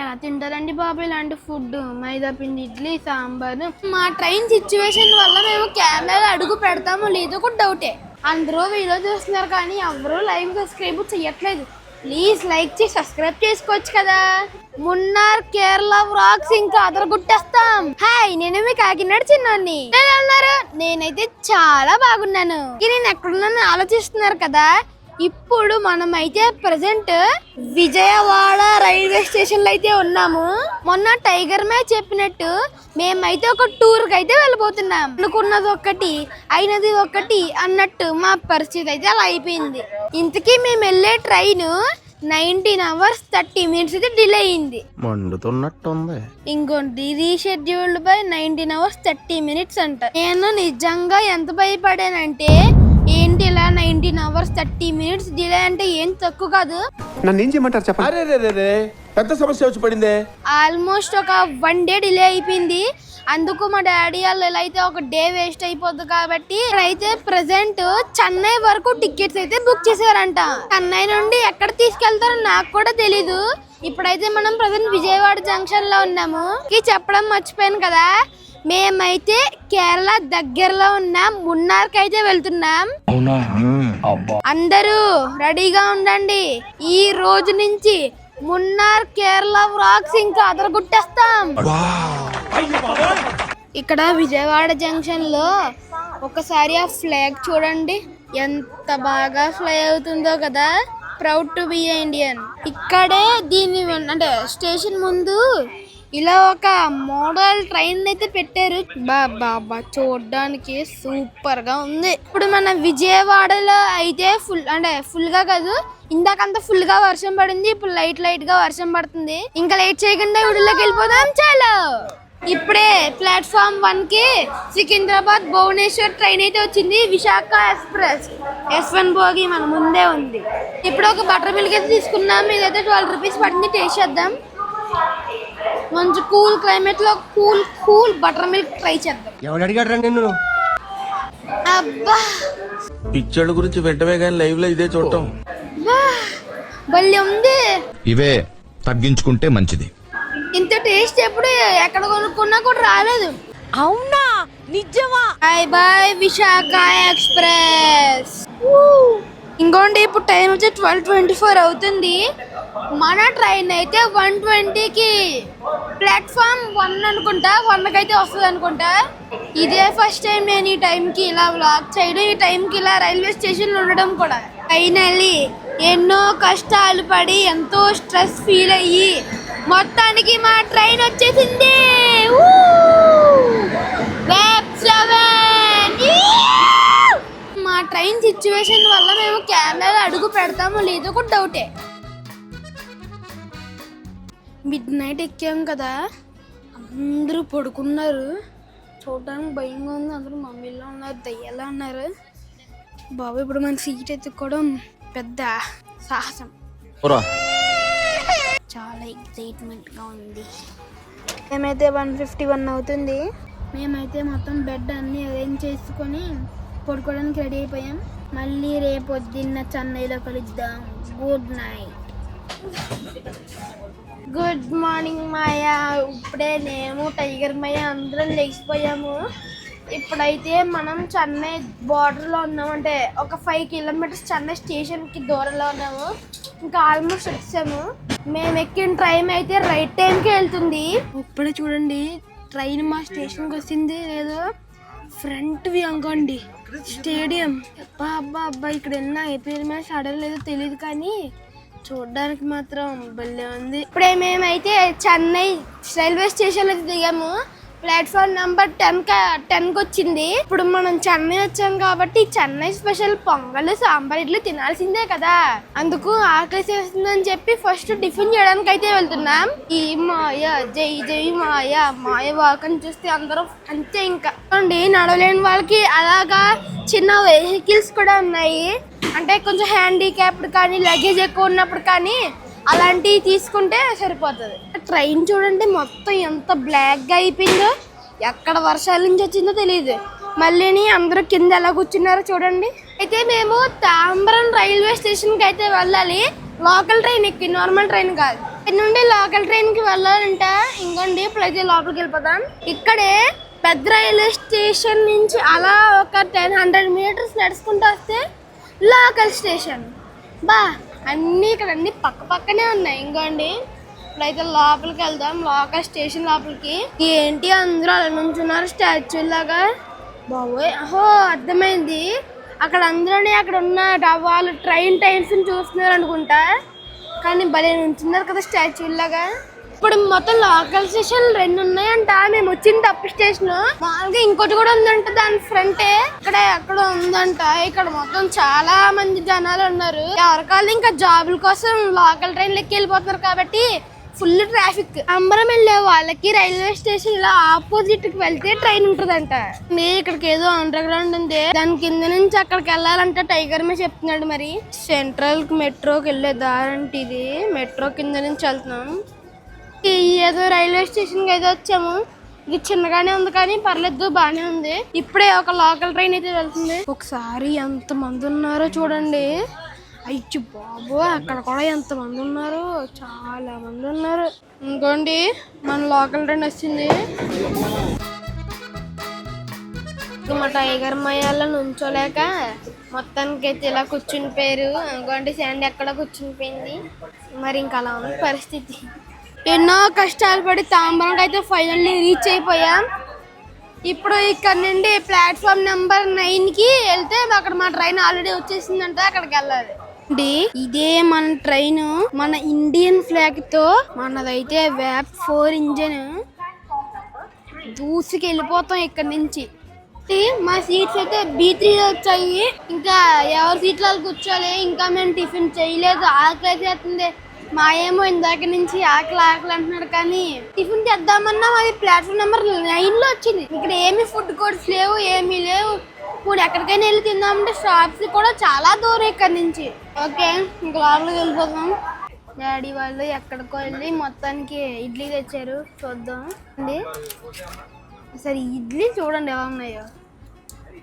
ఎలా తింటారండి బాబు ఇలాంటి ఫుడ్ మైదా పిండి ఇడ్లీ సాంబార్. మా ట్రైన్ సిచ్యువేషన్ వల్ల మేము కెమెరా అడుగు పెడతాము లేదో కూడా డౌటే అందరూ వీడియో చూస్తున్నారు కానీ ఎవరూ లైవ్ సబ్స్క్రైబ్ చేయట్లేదు ప్లీజ్ లైక్ చేసి సబ్స్క్రైబ్ చేసుకోవచ్చు కదా. మున్నార్ కేరళ వ్లాగ్స్ ఇంకా అదర గుట్టేస్తాం హాయ్ నేను మీ కాకినాడ చిన్నాన్ని. ఉన్నారు? నేనైతే చాలా బాగున్నాను. ఇక నేను ఎక్కడున్నాను ఆలోచిస్తున్నారు కదా. ఇప్పుడు మనం అయితే ప్రజెంట్ విజయవాడ రైల్వే స్టేషన్లో అయితే ఉన్నాము. మొన్న టైగర్ మ్యాచ్ చెప్పినట్టు మేమైతే ఒక టూర్కి అయితే వెళ్ళిపోతున్నాం అనుకున్నది ఒకటి అయినది ఒకటి అన్నట్టు మా పరిస్థితి అయితే అలా అయిపోయింది. ఇంతకీ మేము వెళ్ళే train nineteen hours thirty minutes అయితే డిలే అయింది. మండుతున్నట్టుంది. ఇంకోటి rescheduled by nineteen hours thirty minutes అంట. నేను నిజంగా ఎంత భయపడానంటే ఇలా nineteen hours thirty minutes delay అంటే ఏం తక్కువ కాదు. నన్ను ఏం చేయమంటారు చెప్పండి? అరే రే రే రే పెద్ద సమస్య వచ్చి పడిందే. ఆల్మోస్ట్ ఒక వన్ డే డిలే అయిపోయింది. అందుకు మా డాడీ వాళ్ళు ఎలా అయితే ఒక డే వేస్ట్ అయిపోద్ది కాబట్టి అయితే ప్రెసెంట్ చెన్నై వరకు టికెట్స్ అయితే బుక్ చేశారంట చెన్నై నుండి ఎక్కడ తీసుకెళ్తారో నాకు కూడా తెలీదు. ఇప్పుడైతే మనం ప్రజెంట్ విజయవాడ జంక్షన్లో ఉన్నాము. చెప్పడం మర్చిపోయాను కదా. మేమైతే కేరళ దగ్గరలో ఉన్న మున్నార్కి అయితే వెళ్తున్నాం అందరూ రెడీగా ఉండండి. ఈ రోజు నుంచి మున్నార్ కేరళ వ్లాగ్స్ ఇంకా అదరగొట్టేస్తాం. ఇక్కడ విజయవాడ జంక్షన్లో ఒకసారి ఆ ఫ్లాగ్ చూడండి. ఎంత బాగా ఫ్లై అవుతుందో కదా. Proud to be Indian. ఇక్కడే దీన్ని వెన్- అంటే స్టేషన్ ముందు ఇలా ఒక మోడల్ ట్రైన్ అయితే పెట్టారు. బాబా చూడడానికి సూపర్గా ఉంది. ఇప్పుడు మన విజయవాడలో అయితే ఫుల్ అంటే ఫుల్గా కాదు ఇందాకంత ఫుల్గా వర్షం పడింది ఇప్పుడు లైట్ లైట్గా వర్షం పడుతుంది. ఇంకా లేట్ చేయకుండా వీడియోలోకి వెళ్ళిపోదాం చాలు. ఇప్పుడే ప్లాట్ఫామ్ వన్కి సికింద్రాబాద్ భువనేశ్వర్ ట్రైన్ అయితే వచ్చింది. విశాఖ ఎక్స్ప్రెస్. ఎస్ వన్ భోగి మన ముందే ఉంది. ఇప్పుడు ఒక బటర్ మిల్క్ అయితే తీసుకున్నాం. ఇదైతే ట్వెల్వ్ రూపీస్ పడింది. టేస్ట్ చేద్దాం. మంచి cool క్లైమేట్లో cool cool butter milk try చేద్దాం. ఎవడు అడిగాడు నిన్ను? అబ్బా. పిచ్చోళ్ళ గురించి వెంటనే కానీ లైవ్లో ఇదే చూడటం. బా భలే ఉంది. ఇవే తగ్గించుకుంటే మంచిది. ఇంత టేస్ట్ ఎప్పుడు ఎక్కడ కొనుక్కున్నా కూడా రాలేదు. అవునా? నిజమా? బాయ్ బాయ్ విశాఖ ఎక్స్ప్రెస్ ఇంకోండి ఇప్పుడు టైం వచ్చి ట్వెల్వ్ ట్వంటీ ఫోర్ అవుతుంది. మన ట్రైన్ అయితే వన్ ట్వంటీకి ప్లాట్ఫామ్ వన్ అనుకుంటా వన్కైతే అయితే వస్తుంది అనుకుంటా. ఇదే ఫస్ట్ టైం నేను ఈ టైంకి ఇలా బ్లాక్ చేయడం ఈ టైంకి ఇలా రైల్వే స్టేషన్లో ఉండడం కూడా. ఫైనల్లీ ఎన్నో కష్టాలు పడి ఎంతో స్ట్రెస్ ఫీల్ అయ్యి మొత్తానికి మా ట్రైన్ వచ్చేసింది. మా ట్రైన్ సిచ్యువేషన్ వల్ల మేము కెమెరాలో అడుగు పెడతామో లేదో కూడా డౌటే మిడ్ నైట్ ఎక్కాం కదా. అందరూ పడుకున్నారు. చూడడానికి భయంగా ఉంది. అందరూ మమ్మీలో ఉన్నారు దయ్యాలా ఉన్నారు. బాబు ఇప్పుడు మన సీట్ ఎత్తుకోవడం పెద్ద సాహసం. చాలా ఎక్సైట్మెంట్గా ఉంది. మేమైతే వన్ ఫిఫ్టీ వన్ అవుతుంది. మేమైతే మొత్తం బెడ్ అన్ని అరేంజ్ చేసుకొని పడుకోవడానికి రెడీ అయిపోయాం. మళ్ళీ రేపు పొద్దున్న చెన్నైలో కలుద్దాం. Good night. Good morning Maya ఇప్పుడే నేను టైగర్ మాయ అందరం లేచిపోయాము. ఇప్పుడైతే మనం చెన్నై బార్డర్లో ఉన్నామంటే ఒక ఫైవ్ కిలోమీటర్స్ చెన్నై స్టేషన్కి దూరంలో ఉన్నాము. ఇంకా ఆల్మోస్ట్ వచ్చాము. మేము ఎక్కిన ట్రైన్ అయితే రైట్ టైంకి వెళ్తుంది. ఇప్పుడే చూడండి ట్రైన్ మా స్టేషన్కి వచ్చింది. లేదో ఫ్రంట్ వ్యూ అనుకోండి స్టేడియం అబ్బా అబ్బా అబ్బా ఇక్కడ ఎన్న ఐపీఎల్ సడన్ లేదో తెలియదు కానీ చూడడానికి మాత్రం భలే ఉంది. ఇప్పుడే మేమైతే చెన్నై రైల్వే స్టేషన్ అయితే దిగాము ప్లాట్ఫామ్ నెంబర్ టెన్ టెన్కి వచ్చింది. ఇప్పుడు మనం చెన్నై వచ్చాం కాబట్టి చెన్నై స్పెషల్ పొంగల్ సాంబార్ ఇడ్లీ తినాల్సిందే కదా. అందుకు ఆకలి చేస్తుందని చెప్పి ఫస్ట్ టిఫిన్ చేయడానికి అయితే వెళ్తున్నాం. ఈ మాయ జై జై మాయ మాయ వాకని చూస్తే అందరూ అంతే ఇంకా. అండి నడవలేని వాళ్ళకి అలాగా చిన్న వెహికల్స్ కూడా ఉన్నాయి. అంటే కొంచెం హ్యాండిక్యాప్డ్ కానీ లగేజ్ ఎక్కువ ఉన్నప్పుడు కానీ అలాంటివి తీసుకుంటే సరిపోతుంది. ట్రైన్ చూడండి మొత్తం ఎంత బ్లాక్గా అయిపోయిందో ఎక్కడ వర్షాల నుంచి వచ్చిందో తెలియదు మళ్ళీని అందరూ కింద ఎలా కూర్చున్నారో చూడండి. అయితే మేము తాంబరం రైల్వే స్టేషన్కి అయితే వెళ్ళాలి. లోకల్ ట్రైన్ ఎక్కి నార్మల్ ట్రైన్ కాదు. ఇక్కడ నుండి లోకల్ ట్రైన్కి వెళ్ళాలంటే ఇంకోండి ఇప్పుడైతే లోపలికి వెళ్ళిపోతాం ఇక్కడే పెద్ద రైల్వే స్టేషన్ నుంచి అలా ఒక టెన్ హండ్రెడ్ మీటర్స్ నడుచుకుంటూ వస్తే లోకల్ స్టేషన్. బా. అన్నీ ఇక్కడ అన్ని పక్క పక్కనే ఉన్నాయి. ఇంకోండి ఇప్పుడైతే లోపలికి వెళ్దాం. లోకల్ స్టేషన్ లోపలికి. ఏంటి అందరూ అలా నుంచున్నారు స్టాచ్యూ లాగా? బాబోయ్ అహో అర్థమైంది. అక్కడ అందరూనే అక్కడ ఉన్న వాళ్ళు ట్రైన్ టైమ్స్ చూస్తున్నారు అనుకుంటా. కానీ భలే నుంచున్నారు కదా స్టాచ్యూ లాగా. ఇప్పుడు మొత్తం లోకల్ స్టేషన్ రెండు ఉన్నాయంట. మేము వచ్చిన తప్పు స్టేషన్ మామూలుగా ఇంకోటి కూడా ఉందంట. దాని ఫ్రంటే ఇక్కడ ఎక్కడ ఉందంట. ఇక్కడ మొత్తం చాలా మంది జనాలు ఉన్నారు. ఎవరికాళ్ళు ఇంకా జాబుల కోసం లోకల్ ట్రైన్ లెక్కి వెళ్ళిపోతున్నారు కాబట్టి ఫుల్ ట్రాఫిక్ అంబరం వెళ్ళే వాళ్ళకి రైల్వే స్టేషన్ ఇలా ఆపోజిట్కి వెళ్తే ట్రైన్ ఉంటుందంట. మే ఇక్కడికి ఏదో అండర్ గ్రౌండ్ ఉంది. దాని కింద నుంచి అక్కడికి వెళ్ళాలంటే టైగర్ మే చెప్తున్నాడు మరి. సెంట్రల్ మెట్రోకి వెళ్ళే దారంటే ఇది. మెట్రో కింద నుంచి వెళ్తున్నాం. ఏదో రైల్వే స్టేషన్కి అయితే వచ్చాము. ఇది చిన్నగానే ఉంది కానీ పర్లేదు బాగానే ఉంది. ఇప్పుడే ఒక లోకల్ ట్రైన్ అయితే వెళ్తుంది. ఒకసారి ఎంత మంది ఉన్నారో చూడండి. అయ్యో బాబు అక్కడ కూడా ఎంత మంది ఉన్నారు. చాలా మంది ఉన్నారు. ఇంకోండి మన లోకల్ ట్రైన్ వచ్చింది. మా టైగర్ మయాల్లో నుంచోలేక మొత్తానికి అయితే ఇలా కూర్చుని పోయారు. ఇంకోండి శాండ్ ఎక్కడ కూర్చుని పోయింది. మరి ఇంకా అలా ఉంది పరిస్థితి. ఎన్నో కష్టాలు పడి తాంబరంకి అయితే ఫైనల్లీ రీచ్ అయిపోయాం. ఇప్పుడు ఇక్కడ నుండి ప్లాట్ఫామ్ నెంబర్ నైన్కి వెళ్తే అక్కడ మా ట్రైన్ ఆల్రెడీ వచ్చేసిందంట అక్కడికి వెళ్ళాలి. అండి, ఇదే మన ట్రైన్ మన ఇండియన్ ఫ్లాగ్తో మనదైతే వ్యాప్ ఫోర్ ఇంజన్ దూసుకు వెళ్ళిపోతాం ఇక్కడ నుంచి. మా సీట్స్ అయితే బీ త్రీ వచ్చాయి. ఇంకా ఎవరి సీట్లో కూర్చోలే ఇంకా మేము టిఫిన్ చేయలేదు ఆకలి చేస్తుంది మా ఏమో ఇందాక నుంచి ఆకలి ఆకలి అంటున్నాడు కానీ టిఫిన్ చేద్దామన్నా అది ప్లాట్ఫామ్ నెంబర్ నైన్లో వచ్చింది. ఇక్కడ ఏమి ఫుడ్ కోర్ట్స్ లేవు ఏమీ లేవు. ఇప్పుడు ఎక్కడికైనా వెళ్ళి తిందామంటే షాప్స్ కూడా చాలా దూరం ఇక్కడ నుంచి. ఓకే ఇంకా లోపలికి వెళ్ళిపోతాం డాడీ వాళ్ళు ఎక్కడికో వెళ్ళి మొత్తానికి ఇడ్లీ తెచ్చారు. చూద్దాం. అండి సరే ఇడ్లీ చూడండి ఎలా ఉన్నాయో.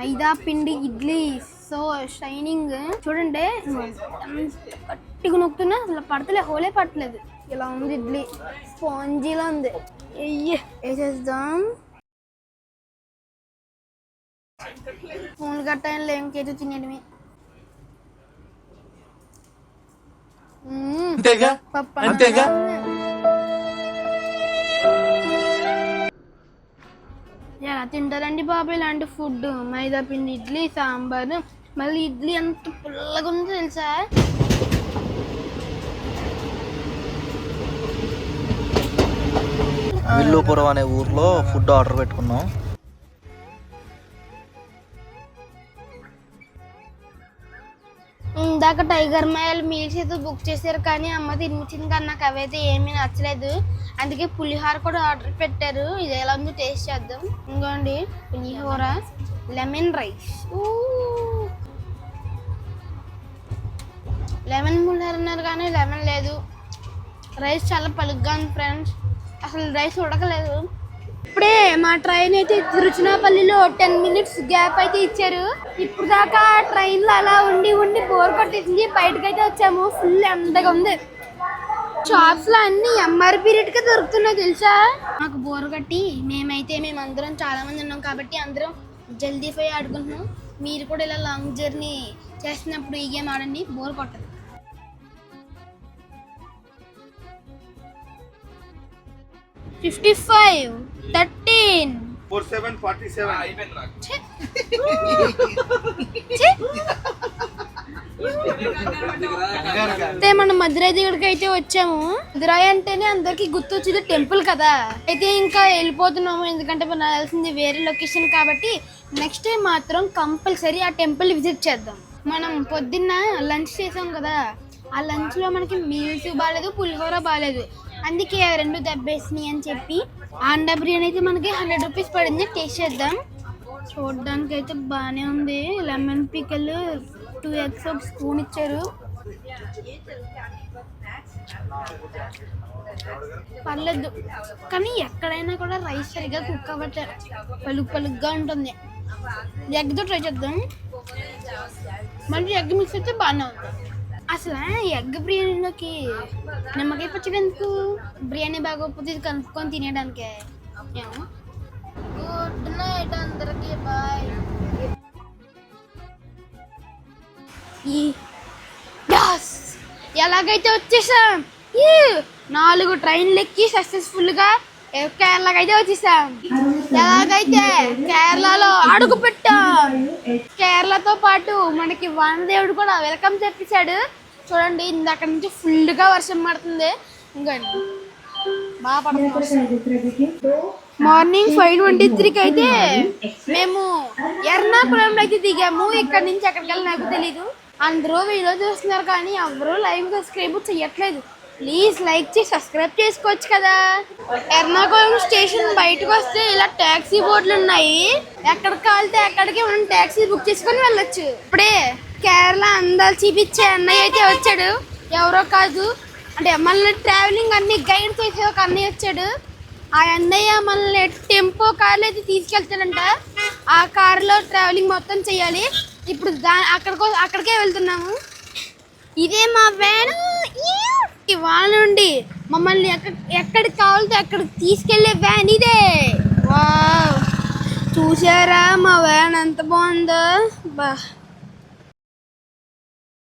మైదా పిండి ఇడ్లీ. సో షైనింగ్ చూడండి. గట్టిగా నొక్కుతున్నా అసలు పడతలే హోలే పట్టలేదు ఇలా ఉంది ఇడ్లీ. స్పాంజీలా ఉంది. వేసేద్దాం. ఫోన్ గట్ట ఏం లేం కేజీ. అంతేగా? అంతేగా? ఎలా తింటారండి బాబు ఇలాంటి ఫుడ్ మైదా పిండి ఇడ్లీ సాంబార్. మళ్ళీ ఇడ్లీ ఎంత పుల్లగా ఉందో తెలుసా? విల్లుపురం అనే ఊర్లో ఫుడ్ ఆర్డర్ పెట్టుకున్నాం. ఇందాక టైగర్ మైల్ మీల్స్ అయితే బుక్ చేశారు కానీ అమ్మ తినిపించింది కానీ నాకు అవైతే ఏమీ నచ్చలేదు. అందుకే పులిహోర కూడా ఆర్డర్ పెట్టారు. ఇది ఎలా ఉందో టేస్ట్ చేద్దాం. ఇంకోండి pulihora lemon rice lemon pulihora అన్నారు కానీ లెమన్ లేదు. రైస్ చాలా పలుగ్గా ఉంది ఫ్రెండ్స్. అసలు రైస్ ఉడకలేదు. ఇప్పుడే మా ట్రైన్ అయితే తిరుచునాపల్లిలో టెన్ మినిట్స్ గ్యాప్ అయితే ఇచ్చారు. ఇప్పుడు దాకా ట్రైన్లో అలా ఉండి ఉండి బోర్ కొట్టేసింది. బయటకు అయితే వచ్చాము. ఫుల్ ఎండగా ఉంది. షాప్స్లో అన్ని ఎంఆర్పి కి దొరుకుతున్నాయి తెలుసా? మాకు బోర్ కట్టి మేమైతే మేమందరం చాలా మంది ఉన్నాం కాబట్టి అందరం జల్దీ పోయి ఆడుకుంటున్నాం. మీరు కూడా ఇలా లాంగ్ జర్నీ చేస్తున్నప్పుడు ఈ గేమ్ ఆడండి. బోర్ కొట్టదు. Fifty five thirteen four seven forty seven అయితే మనం మధురై దగ్గరికి అయితే వచ్చాము. మధురై అంటేనే అందరికి గుర్తొచ్చేది టెంపుల్ కదా. అయితే ఇంకా వెళ్ళిపోతున్నాము. ఎందుకంటే మనం వెళ్ళాల్సింది వేరే లొకేషన్ కాబట్టి నెక్స్ట్ టైం మాత్రం కంపల్సరీ ఆ టెంపుల్ విజిట్ చేద్దాం. మనం పొద్దున్న లంచ్ చేసాం కదా. ఆ లంచ్లో మనకి మీల్స్ బాగాలేదు పులిహోర బాగాలేదు అందుకే రెండు దెబ్బేసినాయి అని చెప్పి. ఆండా బిర్యానీ అయితే మనకి హండ్రెడ్ రూపీస్ పడింది. టేస్ట్ చేద్దాం. చూడడానికి అయితే బాగానే ఉంది. లెమన్ పికల్ టూ ఎగ్స్ ఒక స్పూన్ ఇచ్చారు. పర్లేదు. కానీ ఎక్కడైనా కూడా రైస్ సరిగా కుక్ అవ్వట్లేదు పలుకు పలుగ్గా ఉంటుంది. ఎగ్తో ట్రై చేద్దాం. మళ్ళీ ఎగ్ మిక్స్ అయితే బాగానే ఉంది. అసలు ఎగ్ బిర్యానీలోకి నిమ్మకాయ పచ్చడి ఎందుకు? బిర్యానీ బాగోకపోతే ఇది కలుపుకొని తినేయడానికే. గుడ్ నైట్ అందరికి బాయ్. ఎలాగైతే వచ్చేసాం? ఈ నాలుగు ట్రైన్లు ఎక్కి సక్సెస్ఫుల్గా కేరళకైతే వచ్చేసాం. ఎలాగైతే కేరళలో అడుగు పెట్టాం? కేరళతో పాటు మనకి వానదేవుడు కూడా వెల్కమ్ చెప్పేశాడు. చూడండి ఇందాక నుంచి ఫుల్గా వర్షం పడుతుంది. ఇంకోండి బాగా పడుతుంది. మార్నింగ్ ఫైవ్ ట్వంటీ త్రీకి అయితే మేము ఎర్నాకుళంలో అయితే దిగాము. ఇక్కడ నుంచి ఎక్కడికి వెళ్ళి నాకు తెలీదు. అందరూ వీడియో చూస్తున్నారు కానీ ఎవరూ లైవ్ సబ్స్క్రైబ్ చేయట్లేదు ప్లీజ్ లైక్ చేసి సబ్స్క్రైబ్ చేసుకోవచ్చు కదా. ఎర్నాకుళం స్టేషన్ బయటకు వస్తే ఇలా ట్యాక్సీ బోర్డులు ఉన్నాయి. ఎక్కడికి కావాలితే అక్కడికి మనం ట్యాక్సీ బుక్ చేసుకొని వెళ్ళొచ్చు. ఇప్పుడే కేరళ అందాలు చూపించే అన్నయ్య అయితే వచ్చాడు. ఎవరో కాదు. అంటే మనల్ని ట్రావెలింగ్ అన్ని గైడ్ చేసే ఒక అన్నయ్య వచ్చాడు. ఆ అన్నయ్య మనల్ని టెంపో కార్లో అయితే తీసుకెళ్తాడంట. ఆ కార్లో ట్రావెలింగ్ మొత్తం చేయాలి. ఇప్పుడు దా అక్కడికో అక్కడికే వెళ్తున్నాము. ఇదే మా వ్యాన్ ఈ నుండి మమ్మల్ని ఎక్కడ ఎక్కడికి కావాలితే అక్కడికి తీసుకెళ్ళే వ్యాన్ ఇదే. వావ్. చూసారా మా వ్యాన్ ఎంత బాగుందో? బా.